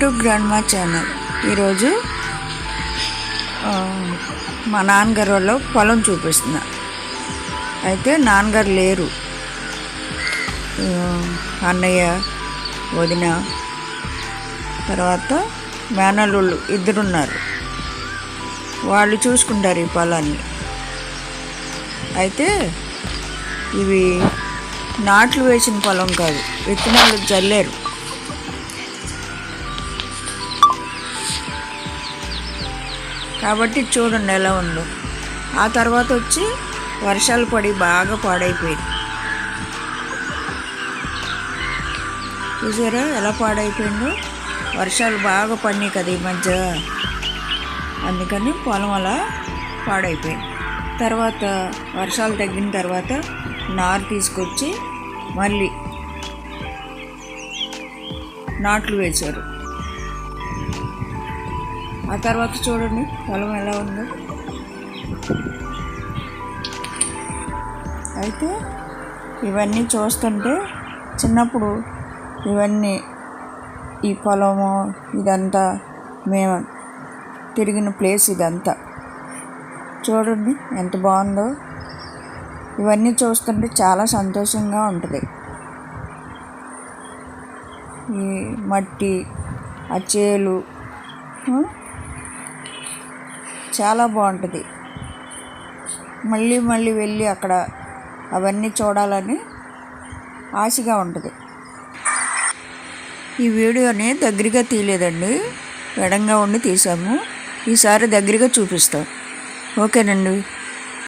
To grandma channel ఈరోజు మా నాన్నగారు వాళ్ళ పొలం చూపిస్తున్నా. అయితే నాన్నగారు లేరు. అన్నయ్య వదిన తర్వాత మేనల్లుళ్ళు ఇద్దరున్నారు. వాళ్ళు చూసుకుంటారు ఈ పొలాన్ని. అయితే ఇవి నాట్లు వేసిన పొలం కాదు విత్తనాలు జల్లారు. కాబట్టి చూడండి ఎలా ఉందో ఆ తర్వాత వచ్చి వర్షాలు పడి బాగా పాడైపోయింది. చూసారా ఎలా పాడైపోయిందో? వర్షాలు బాగా పడినాయి కదా ఈ మధ్య. అందుకని పొలం అలా పాడైపోయింది. తర్వాత వర్షాలు తగ్గిన తర్వాత నారు తీసుకొచ్చి మళ్ళీ నాట్లు వేశారు. ఆ తర్వాత చూడండి పొలం ఎలా ఉందో. అయితే ఇవన్నీ చూస్తుంటే చిన్నప్పుడు ఇవన్నీ ఈ పొలము ఇదంతా మేము తిరిగిన ప్లేస్ ఇదంతా. చూడండి ఎంత బాగుందో. ఇవన్నీ చూస్తుంటే చాలా సంతోషంగా ఉంటుంది. ఈ మట్టి ఆ చేలు చాలా బాగుంటుంది. మళ్ళీ మళ్ళీ వెళ్ళి అక్కడ అవన్నీ చూడాలని ఆశగా ఉంటుంది. ఈ వీడియోని దగ్గరగా తీయలేదండి. ఎడంగా ఉండి తీసాము. ఈసారి దగ్గరగా చూపిస్తాం. ఓకేనండి.